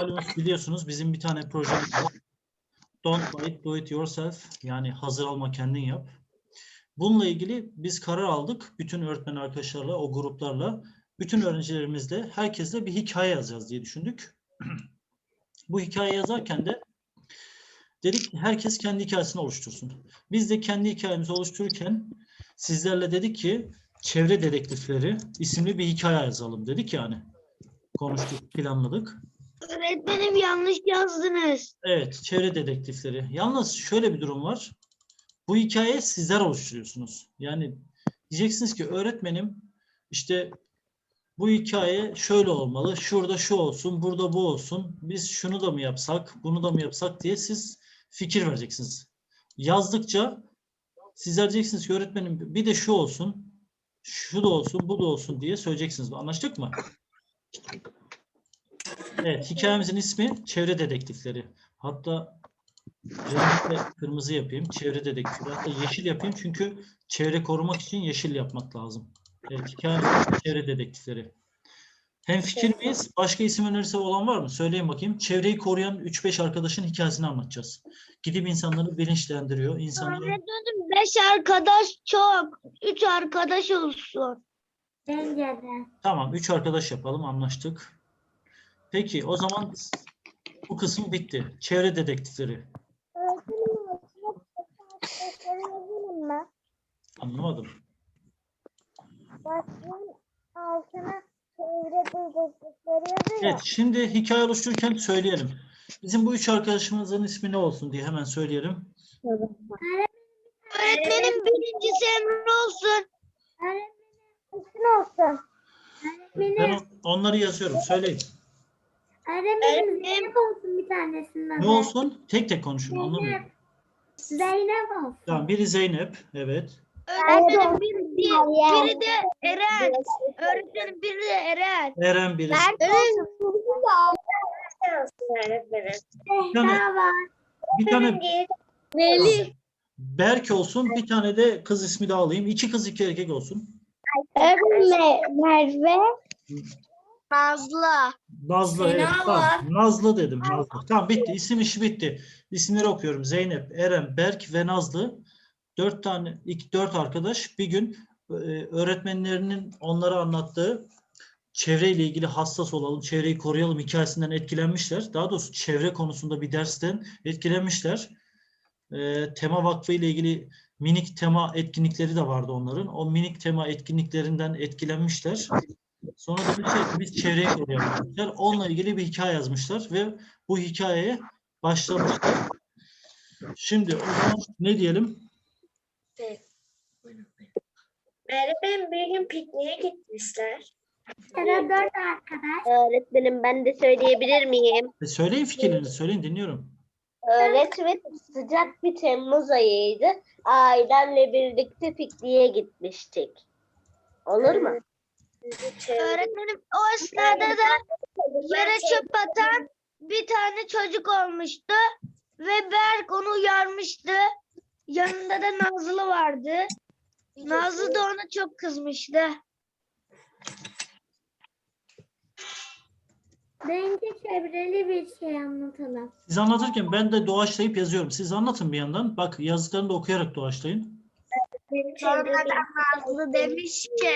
malumunuz biliyorsunuz bizim bir tane projemiz var. Don't buy it, do it yourself. Yani hazır alma kendin yap. Bununla ilgili biz karar aldık. Bütün öğretmen arkadaşlarla, o gruplarla, bütün öğrencilerimizle, herkesle bir hikaye yazacağız diye düşündük. Bu hikaye yazarken de dedik ki herkes kendi hikayesini oluştursun. Biz de kendi hikayemizi oluştururken sizlerle dedik ki Çevre Dedektifleri isimli bir hikaye yazalım dedik yani. Konuştuk, planladık. Öğretmenim yanlış yazdınız. Evet, çevre dedektifleri. Yalnız şöyle bir durum var. Bu hikayeyi sizler oluşturuyorsunuz. Yani diyeceksiniz ki öğretmenim işte bu hikaye şöyle olmalı, şurada şu olsun, burada bu olsun. Biz şunu da mı yapsak, bunu da mı yapsak diye siz fikir vereceksiniz. Yazdıkça sizler diyeceksiniz ki öğretmenim bir de şu olsun, şu da olsun, bu da olsun diye söyleyeceksiniz. Anlaştık mı? Evet, hikayemizin ismi Çevre Dedektifleri. Hatta renkle kırmızı yapayım, çevre dedektifi. Hatta yeşil yapayım çünkü çevre korumak için yeşil yapmak lazım. Evet, hikayemiz Çevre Dedektifleri. Hem fikir miyiz? Başka isim önerisi olan var mı? Söyleyin bakayım. Çevreyi koruyan 3-5 arkadaşın hikayesini anlatacağız. Gidip insanları bilinçlendiriyor. İnsanları... Öğretmenim beş arkadaş çok. Üç arkadaş olsun. Bence de. Tamam, 3 arkadaş yapalım, anlaştık. Peki, o zaman bu kısım bitti. Çevre dedektifleri. Anlamadım. Başlığın altına çevre dedektifleri yazıyor. Evet, şimdi hikaye oluştururken söyleyelim. Bizim bu üç arkadaşımızın ismi ne olsun diye hemen söyleyelim. Öğretmenim birincisi Emre olsun. Öğretmenim üstün olsun. Ben on- onları yazıyorum. Söyleyin. Öğretmenim Zeynep olsun bir tanesinin adı. Ne olsun? Tek tek konuşun. Anlamıyorum. Zeynep olsun. Tamam, biri Zeynep. Evet. Öğretmenim bir, bir, biri de Eren. Öğretmenim biri de Eren. Eren biri. Bir tane, bir tane Melih. Berk olsun. Bir tane de kız ismi de alayım. İki kız iki erkek olsun. Merve. Nazlı. Nazlı. Evet, tamam. var. Nazlı dedim. Nazlı. Tamam bitti. İsim işi bitti. İsimleri okuyorum. Zeynep, Eren, Berk ve Nazlı. Dört tane, iki, dört arkadaş bir gün e, öğretmenlerinin onlara anlattığı çevreyle ilgili hassas olalım, çevreyi koruyalım hikayesinden etkilenmişler. Daha doğrusu çevre konusunda bir dersten etkilenmişler. E, tema Vakfı ile ilgili minik tema etkinlikleri de vardı onların. O minik tema etkinliklerinden etkilenmişler. Sonra da demişler ki biz çevreyi koruyalım demişler. Onunla ilgili bir hikaye yazmışlar ve bu hikayeye başlamışlar. Şimdi o zaman ne diyelim? Öğretmenim bir gün pikniğe gitmişler. Sıra dört arkadaş. Öğretmenim ben de söyleyebilir miyim? E, söyleyin fikirlerinizi, söyleyin dinliyorum. Öğretmenim sıcak bir Temmuz ayıydı. Ailemle birlikte pikniğe gitmiştik. Olur mu? Öğretmenim o esnada da yere çöp atan bir tane çocuk olmuştu. Ve Berk onu uyarmıştı. Yanında da Nazlı vardı. Nazlı da ona çok kızmıştı. Bence çevreli bir şey anlatalım. Siz anlatırken ben de doğaçlayıp yazıyorum. Siz anlatın bir yandan. Bak yazdıklarını da okuyarak doğaçlayın. Sonra da Nazlı demiş ki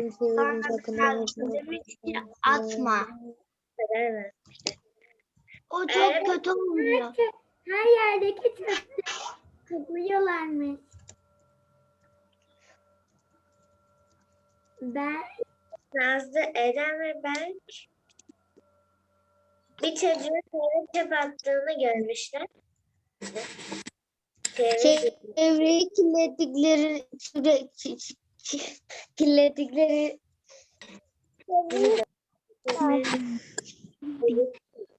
sonra demiş ki atma. Evet. O çok kötü oluyor. Her, her yerdeki çöpleri topluyorlarmış. Ben Nazlı, Eren ve Berk bir çocuğun yere çöp attığını görmüşler. Çevre- Çevreyi kirlettikleri kirlettikleri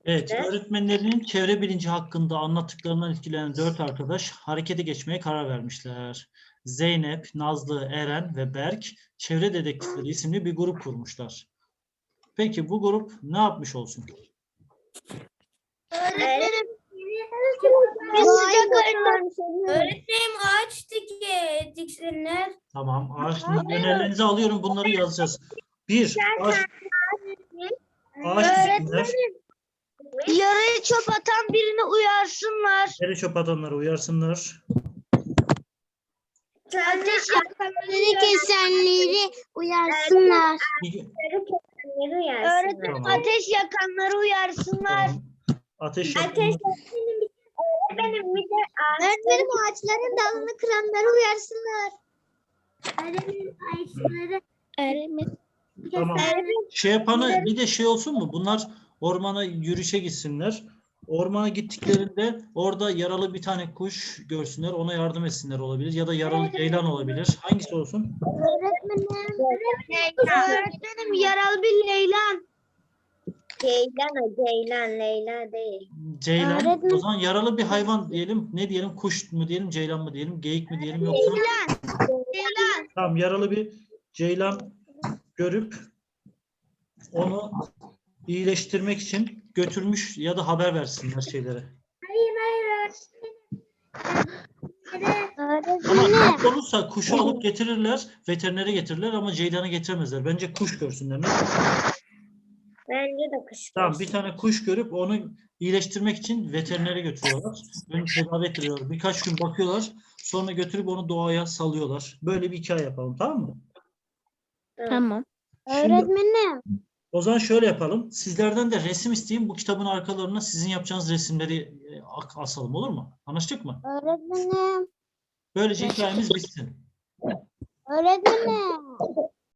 Evet, öğretmenlerinin çevre bilinci hakkında anlattıklarından etkilenen dört arkadaş harekete geçmeye karar vermişler. Zeynep, Nazlı, Eren ve Berk Çevre Dedektifleri isimli bir grup kurmuşlar. Peki bu grup ne yapmış olsun? Öğretmenim bir sıcak Öğretmenim ağaç dike, diksinler. Tamam, ağaç önerilerinizi alıyorum. Bunları yazacağız. Bir, ağaç, ağaç diksinler. Yaraya çöp atan birini uyarsınlar. Yere çöp atanları uyarsınlar. Ateş yakanları kesenleri uyarsınlar. Öğretmenim ateş yakanları uyarsınlar. Tamam. Ateş Ateş yakanları. Öğretmenim bir de Öğretmenim ağaçların dalını kıranları uyarsınlar. Öğretmenim ağaçları Öğretmenim. Tamam. Şey yapanı bir de şey olsun mu? Bunlar ormana yürüyüşe gitsinler. Ormana gittiklerinde orada yaralı bir tane kuş görsünler. Ona yardım etsinler olabilir. Ya da yaralı ceylan olabilir. Hangisi olsun? Öğretmenim. Öğretmenim yaralı bir leylan. Ceylan o Ceylan Leyla değil. Ceylan. Öğretmen- O zaman yaralı bir hayvan diyelim. Ne diyelim? Kuş mu diyelim? Ceylan mı diyelim? Geyik mi diyelim? Yoksa Leylan. tamam yaralı bir ceylan görüp onu iyileştirmek için götürmüş ya da haber versinler şeylere. Hayır hayır öğretmenim. Ama kuş olursa kuşu alıp getirirler, veterinere getirirler ama ceylanı getiremezler. Bence kuş görsünler. Ne? De kuş. Tamam bir tane kuş görüp onu iyileştirmek için veterinere götürüyorlar. Önce tedavi ettiriyorlar. Birkaç gün bakıyorlar. Sonra götürüp onu doğaya salıyorlar. Böyle bir hikaye yapalım tamam mı? Tamam. Şimdi, Öğretmenim. o zaman şöyle yapalım. Sizlerden de resim isteyeyim. Bu kitabın arkalarına sizin yapacağınız resimleri e, ak- asalım olur mu? Anlaştık mı? Öğretmenim. Böylece hikayemiz bitsin. Öğretmenim.